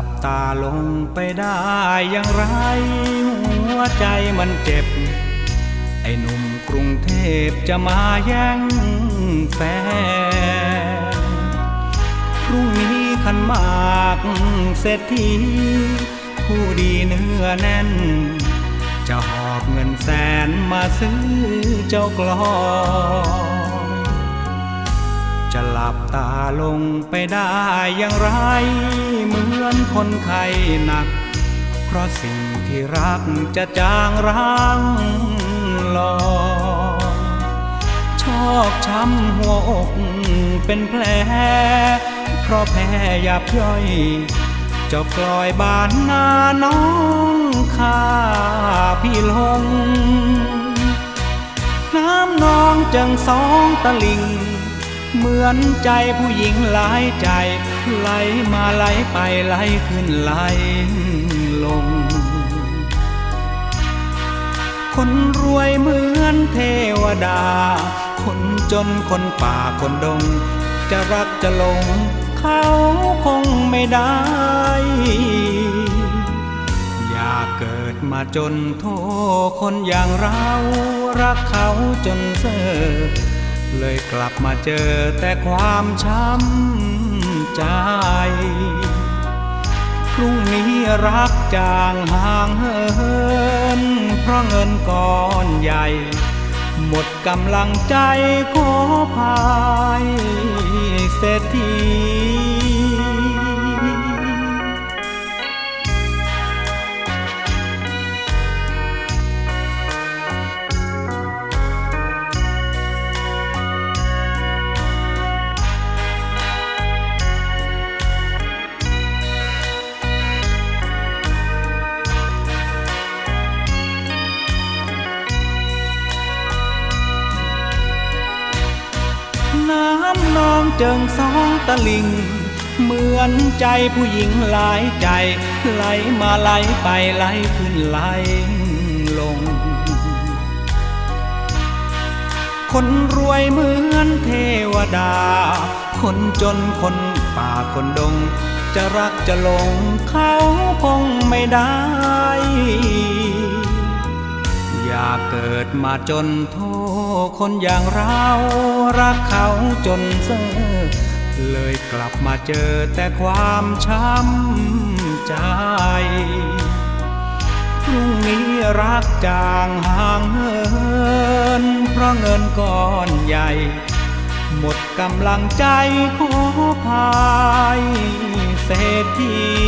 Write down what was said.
ับตาลงไปได้อย่างไร หัวใจมันเจ็บ ไอ้หนุ่มกรุงเทพจะมาแย่งแฟนพรุ่งนี้ขันมากเศรษฐีผู้ดีเนื้อแน่น จะหอบเงินแสนมาซื้อเจ้ากลอย จะหลับตาลงไปได้อย่างไร เหมือนคนไข้หนัก เพราะสิ่งที่รักจะจางร้างลอยชอกช้ำหัวอกเป็นแผล เพราะแพ้ยับย่อยจ้ากลอยบานหน้าน้องข้าพี่ลง น้ำนองจังสองตะลิง เหมือนใจผู้หญิงหลายใจ ไหลมาไหลไปไหลขึ้นไหลลง คนรวยเหมือนเทวดา คนจนคนป่าคนดง จะรักจะหลง เขาคงไม่ได้ อย่าเกิดมาจนโทษคนอย่างเรา รักเขาจนเซ่อ เลยกลับมาเจอแต่ความช้ำใจพรุ่งนี้รักจางห่างเหินเพราะเงินก้อนใหญ่ หมดกำลังใจขอพายเศรษฐีำนองเจิงสองตะลิง เหมือนใจผู้หญิงหลายใจ ไหลมาไหลไปไหลขึ้นไหลลง คนรวยเหมือนเทวดา คนจนคนป่าคนดง จะรักจะหลงเขาคงไม่ได้ อย่าเกิดมาจนโท คนอย่างเรารักเขาจนเซ่อเลยกลับมาเจอแต่ความช้ำใจพรุ่งนี้รักจางห่างเหินเพราะเงินก้อนใหญ่ หมดกำลังใจขอพายเศรษฐี